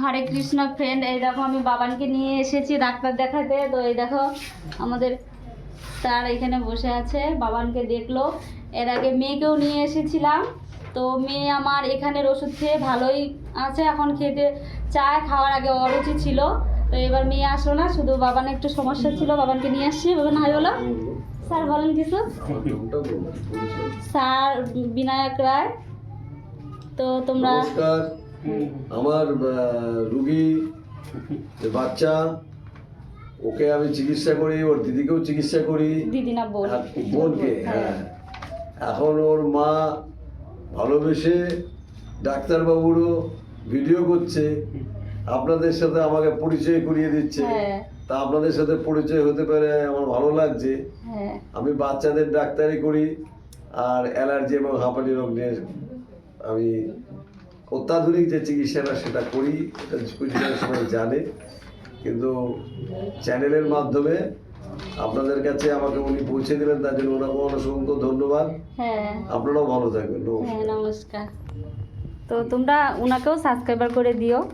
হরে Krishna friend এই দেখো আমি বাবানকে নিয়ে এসেছি ডাক্তার দেখাতে। তো এই দেখো আমাদের স্যার এখানে বসে আছে বাবানকে দেখল। এর আগে মেয়েকেও নিয়ে এসেছিলাম। তো মেয়ে আমার এখানের ওষুধ খেয়ে ভালোই আছে এখন খেতে চায় খাওয়ার আগে অরুচি ছিল। তো এবার মেয়ে আসলো না শুধু বাবান একটু সমস্যা ছিল বাবানকে নিয়ে আসছি। বাবান হাই বলো স্যার বলেন কিছু। স্যার বিনায়ক রায়। তো তোমরা আমার রুগী বাচ্চা ওকে আমি চিকিৎসা করি ওর দিদিকেও চিকিৎসা করি। আর বোনকে হ্যাঁ। এখন ওর মা ভালোবেসে ডাক্তারবাবুরও ভিডিও করছে আপনাদের সাথে আমাকে পরিচয় করিয়ে দিচ্ছে। হ্যাঁ। তা আপনাদের সাথে পরিচয় হতে পারে আমার ভালো লাগছে। হ্যাঁ। আমি বাচ্চাদের ডাক্তারি করি আর অ্যালার্জি এবং হাঁপানি রোগ নিয়ে আমি অত্যাধুনিক যে চিকিৎসাটা সেটা করি এটা সবাই জানে। কিন্তু চ্যানেলের মাধ্যমে আপনাদের কাছে আমাকে উনি পৌঁছে দিলেন তার জন্য ওনাকে অসংখ্য ধন্যবাদ। হ্যাঁ। আপনারাও ভালো থাকবেন হ্যাঁ নমস্কার। তো তোমরা ওনাকেও সাবস্ক্রাইবার করে দিও।